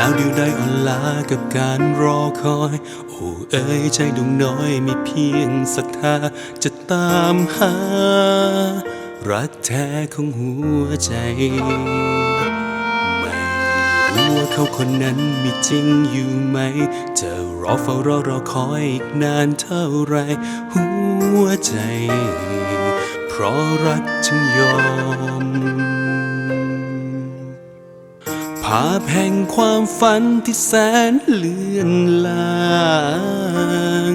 แล้วเดียวได้อ่อนล้ากับการรอคอย โอ้เอ้ยใจดวงน้อยมีเพียงศรัทธาจะตามหา รักแท้ของหัวใจไม่รู้ว่าเขาคนนั้นมีจริงอยู่ไหม จะรอเฝ้ารอรอคอยอีกนานเท่าไร หัวใจ เพราะรักจึงยอมาพแห่งความฝันที่แสนเลื่อนลา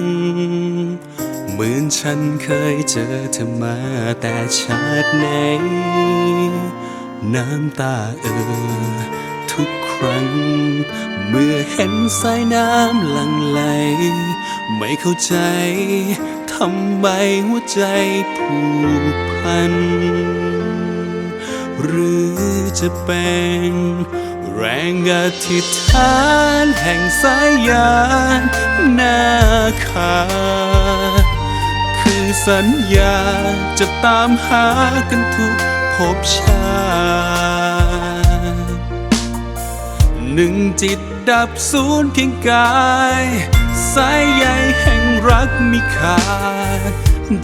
งเหมือนฉันเคยเจอเธอมาแต่ชาติไหน น้ำตาเอ่อทุกครั้ง เมื่อเห็นสายน้ำหลั่งไหล ไม่เข้าใจทำไมหัวใจผูกพัน หรือจะเป็น แรงอธิษฐานแห่งสายยานนาคา คือสัญญาจะตามหากันทุกภพชาติหนึ่งจิตดับศูนย์เพียงกาย สายใยแห่งรักมิขาด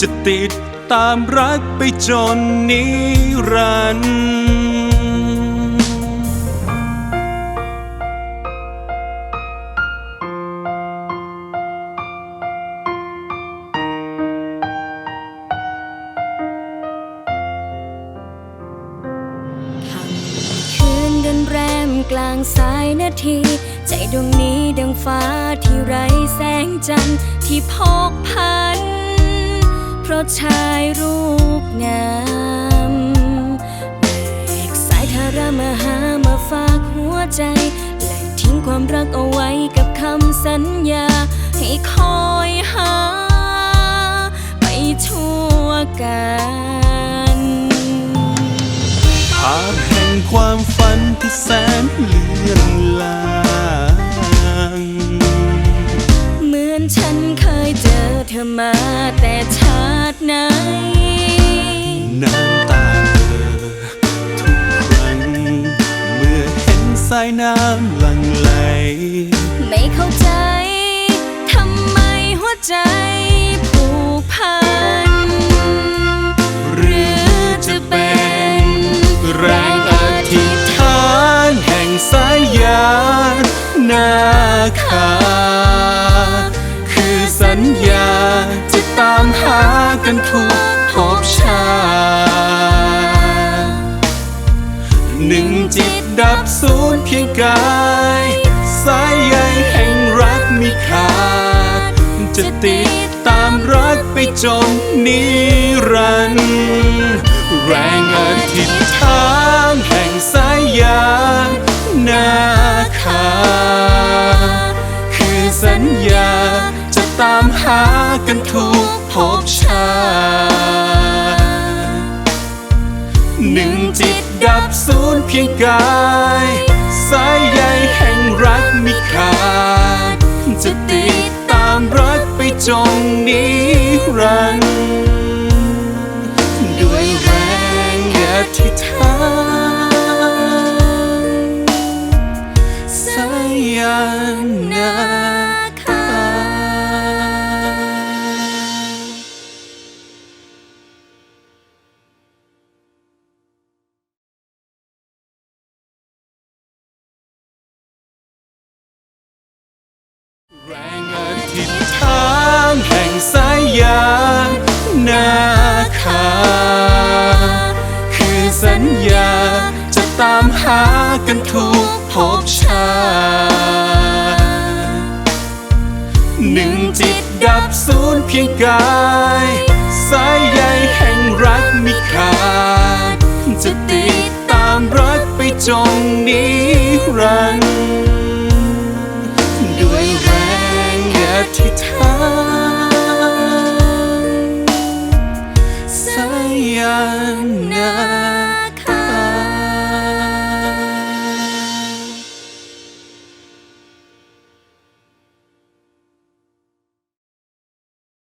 จะติดตามรักไปจนนิรันดร์ กลางสายนาที ใจดวงนี้ดังฟ้าที่ไร้แสงจันทร์ที่พกพัน เพราะชายรูปงามเบิกสายทารามาหามาฝากหัวใจ และทิ้งความรักเอาไว้กับคำสัญญา ให้คอยหา ไปชั่วกันภาพแห่งความฝัน แสนเลื่อนลางเหมือนฉันเคยเจอเธอมาแต่ชาติไหน น้ำตาเธอทุกครั้ง เมื่อเห็นสายน้ำหลั่งไหล กันทุกภพชาหนึ่งจิตดับศูนย์เพียงกาย สายใยแห่งรักมิขาด จะติดตามรักไปจนนิรันดร์แรงอาทิตย์ จนนิรันดร์ด้วยแรงอธิษฐานสยานนาคาแรงอธิษฐานแห่งสา ยานาคา คือสัญญาจะตามหากันทุกภพชา หนึ่งจิตดับศูนย์เพียงกายสาย